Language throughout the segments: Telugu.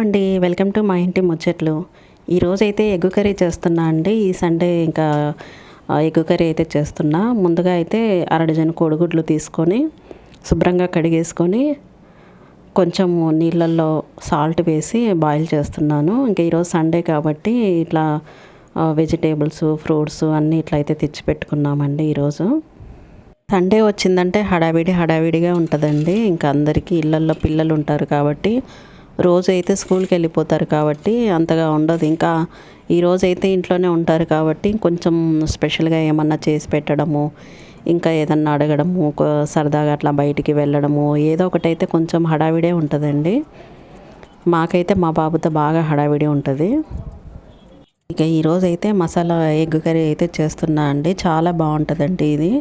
అండి. వెల్కమ్ టు మా ఇంటి ముచ్చట్లు. ఈరోజు అయితే ఎగ్గు కర్రీ చేస్తున్నా అండి. ఈ సండే ఇంకా ఎగ్ ఎగ్గు కర్రీ అయితే చేస్తున్నా. ముందుగా అయితే అరడజన్ కోడిగుడ్లు తీసుకొని శుభ్రంగా కడిగేసుకొని కొంచెం నీళ్ళల్లో సాల్ట్ వేసి బాయిల్ చేస్తున్నాను. ఇంకా ఈరోజు సండే కాబట్టి ఇట్లా వెజిటేబుల్స్ ఫ్రూట్స్ అన్నీ ఇట్లా అయితే తెచ్చి పెట్టుకున్నామండి ఈరోజు సండే వచ్చిందంటే హడావిడి హడావిడిగా ఉంటుందండి. ఇంకా అందరికీ ఇళ్ళల్లో పిల్లలు ఉంటారు కాబట్టి రోజు అయితే స్కూల్కి వెళ్ళిపోతారు కాబట్టి అంతగా ఉండదు. ఇంకా ఈ రోజు అయితే ఇంట్లోనే ఉంటారు కాబట్టి కొంచెం స్పెషల్గా ఏమన్నా చేసి పెట్టడము ఇంకా ఏదన్నా అడగడము సరదాగా అట్లా బయటికి వెళ్ళడము ఏదో ఒకటైతే కొంచెం హడావిడే ఉంటుందండి. మాకైతే మా బాబుతో బాగా హడావిడి ఉంటుంది. ఇక ఈరోజు అయితే మసాలా ఎగ్ కర్రీ అయితే చేస్తున్నా అండి. చాలా బాగుంటుందండి ఇది.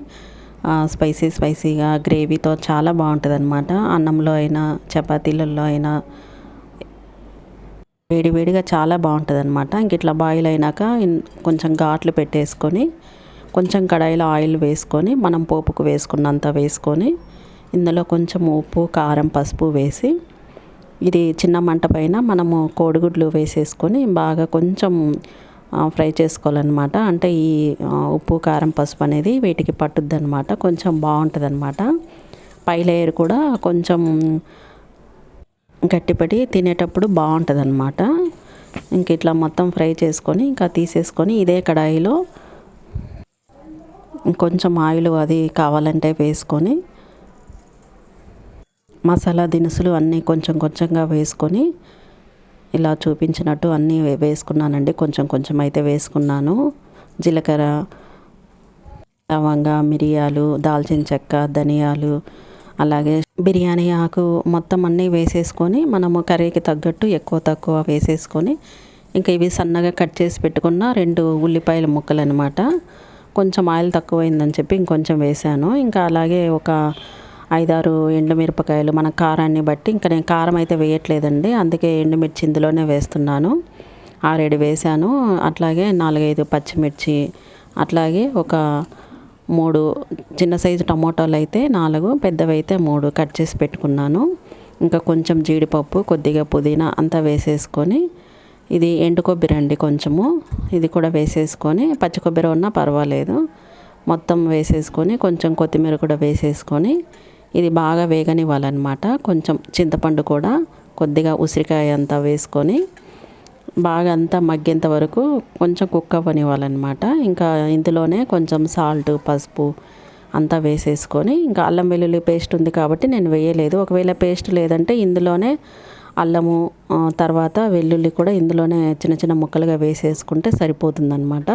స్పైసీ స్పైసీగా గ్రేవీతో చాలా బాగుంటుంది అనమాట అన్నంలో అయినా చపాతీలలో అయినా వేడి వేడిగా చాలా బాగుంటుంది అనమాట ఇంక ఇట్లా బాయిల్ అయినాక కొంచెం ఘాట్లు పెట్టేసుకొని కొంచెం కడాయిలో ఆయిల్ వేసుకొని మనం పోపుకు వేసుకున్నంత వేసుకొని ఇందులో కొంచెం ఉప్పు కారం పసుపు వేసి ఇది చిన్న మంట పైన మనము కోడిగుడ్లు వేసేసుకొని బాగా కొంచెం ఫ్రై చేసుకోవాలన్నమాట. అంటే ఈ ఉప్పు కారం పసుపు అనేది వీటికి పట్టుద్ది అనమాట కొంచెం బాగుంటుంది అనమాట పై లేయర్ కూడా కొంచెం గట్టిపడి తినేటప్పుడు బాగుంటుంది అనమాట ఇంక ఇట్లా మొత్తం ఫ్రై చేసుకొని ఇంకా తీసేసుకొని ఇదే కడాయిలో కొంచెం ఆయిల్ అది కావాలంటే వేసుకొని మసాలా దినుసులు అన్నీ కొంచెం కొంచెంగా వేసుకొని ఇలా చూపించినట్టు అన్నీ వేసుకున్నానండి. కొంచెం కొంచెం అయితే వేసుకున్నాను. జీలకర్ర లవంగ మిరియాలు దాల్చిన చెక్క ధనియాలు అలాగే బిర్యానీ ఆకు మొత్తం అన్నీ వేసేసుకొని మనము కర్రీకి తగ్గట్టు ఎక్కువ తక్కువ వేసేసుకొని ఇంకా ఇవి సన్నగా కట్ చేసి పెట్టుకున్న రెండు ఉల్లిపాయల ముక్కలు అనమాట కొంచెం ఆయిల్ తక్కువైందని చెప్పి ఇంకొంచెం వేసాను. ఇంకా అలాగే ఒక ఐదారు ఎండుమిరపకాయలు మన కారాన్ని బట్టి ఇంకా నేను కారం అయితే వేయట్లేదండి. అందుకే ఎండుమిర్చి ఇందులోనే వేస్తున్నాను. ఆరేడు వేసాను. అట్లాగే నాలుగైదు పచ్చిమిర్చి అట్లాగే ఒక మూడు చిన్న సైజు టమోటాలు అయితే నాలుగు పెద్దవి అయితే మూడు కట్ చేసి పెట్టుకున్నాను. ఇంకా కొంచెం జీడిపప్పు కొద్దిగా పుదీనా అంతా వేసేసుకొని ఇది ఎండు కొబ్బరి అండి కొంచెము ఇది కూడా వేసేసుకొని పచ్చి కొబ్బరి ఉన్నా పర్వాలేదు. మొత్తం వేసేసుకొని కొంచెం కొత్తిమీర కూడా వేసేసుకొని ఇది బాగా వేగనివ్వాలన్నమాట. కొంచెం చింతపండు కూడా కొద్దిగా ఉసిరికాయ అంతా వేసుకొని బాగా అంతా మగ్గేంత వరకు కొంచెం కుక్ అవ్వనివ్వాలన్నమాట. ఇంకా ఇందులోనే కొంచెం సాల్ట్ పసుపు అంతా వేసేసుకొని ఇంకా అల్లం వెల్లుల్లి పేస్ట్ ఉంది కాబట్టి నేను వేయలేదు. ఒకవేళ పేస్ట్ లేదంటే ఇందులోనే అల్లము తర్వాత వెల్లుల్లి కూడా ఇందులోనే చిన్న చిన్న ముక్కలుగా వేసేసుకుంటే సరిపోతుందన్నమాట.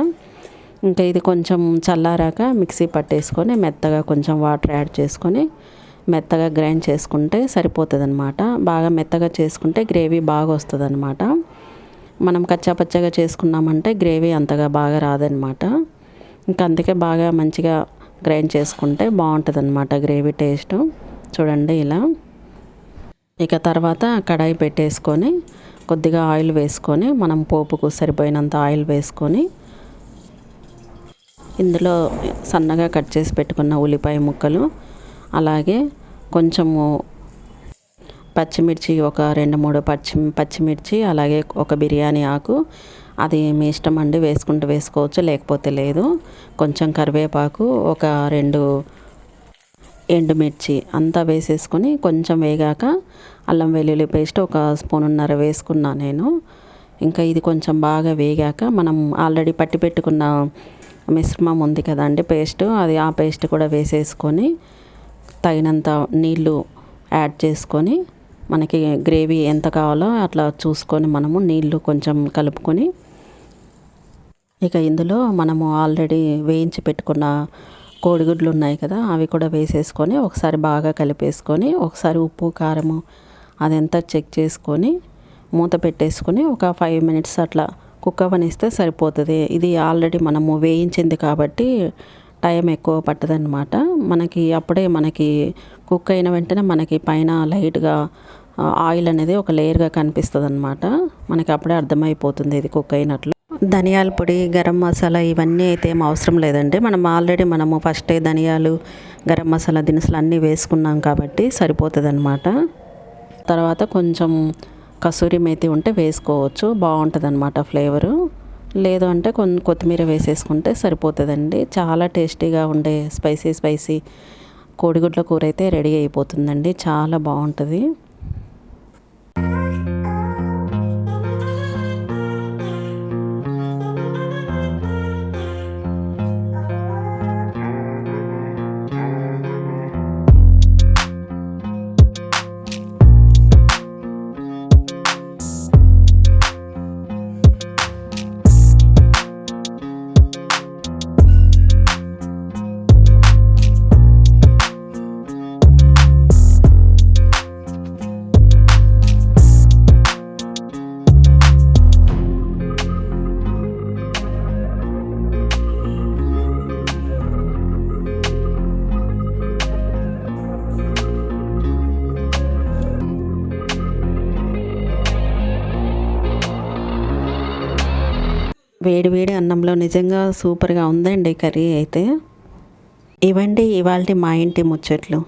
ఇంకా ఇది కొంచెం చల్లారాక మిక్సీ పట్టేసుకొని మెత్తగా కొంచెం వాటర్ యాడ్ చేసుకొని మెత్తగా గ్రైండ్ చేసుకుంటే సరిపోతుంది అనమాట బాగా మెత్తగా చేసుకుంటే గ్రేవీ బాగా వస్తుంది అనమాట మనం కచ్చాపచ్చగా చేసుకున్నామంటే గ్రేవీ అంతగా బాగా రాదనమాట ఇంకా అందుకే బాగా మంచిగా గ్రైండ్ చేసుకుంటే బాగుంటుంది అనమాట గ్రేవీ టేస్ట్. చూడండి ఇలా. ఇక తర్వాత కడాయి పెట్టేసుకొని కొద్దిగా ఆయిల్ వేసుకొని మనం పోపుకు సరిపోయినంత ఆయిల్ వేసుకొని ఇందులో సన్నగా కట్ చేసి పెట్టుకున్న ఉల్లిపాయ ముక్కలు అలాగే కొంచెము పచ్చిమిర్చి ఒక రెండు మూడు పచ్చి పచ్చిమిర్చి అలాగే ఒక బిర్యానీ ఆకు. అది మీ ఇష్టం అండి వేసుకుంటూ వేసుకోవచ్చు లేకపోతే లేదు. కొంచెం కరివేపాకు ఒక రెండు ఎండుమిర్చి అంతా వేసేసుకొని కొంచెం వేగాక అల్లం వెల్లుల్లి పేస్ట్ ఒక స్పూనున్నర వేసుకున్నా నేను. ఇంకా ఇది కొంచెం బాగా వేగాక మనం ఆల్రెడీ పట్టి పెట్టుకున్న మిశ్రమం ఉంది కదండి పేస్ట్ అది ఆ పేస్ట్ కూడా వేసేసుకొని తగినంత నీళ్ళు యాడ్ చేసుకొని మనకి గ్రేవీ ఎంత కావాలో అట్లా చూసుకొని మనము నీళ్ళు కొంచెం కలుపుకొని ఇక ఇందులో మనము ఆల్రెడీ వేయించి పెట్టుకున్న కోడిగుడ్లు ఉన్నాయి కదా అవి కూడా వేసేసుకొని ఒకసారి బాగా కలిపేసుకొని ఒకసారి ఉప్పు కారము అదంతా చెక్ చేసుకొని మూత పెట్టేసుకొని ఒక ఫైవ్ మినిట్స్ అట్లా కుక్ అవనిస్తే సరిపోతుంది. ఇది ఆల్రెడీ మనము వేయించింది కాబట్టి టైం ఎక్కువ పట్టదనమాట మనకి అప్పుడే మనకి కుక్ అయిన వెంటనే మనకి పైన లైట్గా ఆయిల్ అనేది ఒక లేయర్గా కనిపిస్తుంది అనమాట మనకి అప్పుడే అర్థమైపోతుంది ఇది కుక్ అయినట్లు. ధనియాల పొడి గరం మసాలా ఇవన్నీ అయితే ఏం అవసరం లేదండి. మనం ఆల్రెడీ మనము ఫస్టే ధనియాలు గరం మసాలా దినుసులు అన్నీ వేసుకున్నాం కాబట్టి సరిపోతుంది అనమాట తర్వాత కొంచెం కసూరి మేతి ఉంటే వేసుకోవచ్చు. బాగుంటుంది అనమాట ఫ్లేవరు. లేదు అంటే కొన్ని కొత్తిమీర వేసేసుకుంటే సరిపోతుందండి. చాలా టేస్టీగా ఉండే స్పైసీ స్పైసీ కోడిగుడ్ల కూర అయితే రెడీ అయిపోతుందండి. చాలా బాగుంటుంది. వేడి వేడి అన్నంలో నిజంగా సూపర్గా ఉందండి కర్రీ అయితే. ఇవండి ఇవాళ మా ఇంటి ముచ్చట్లు.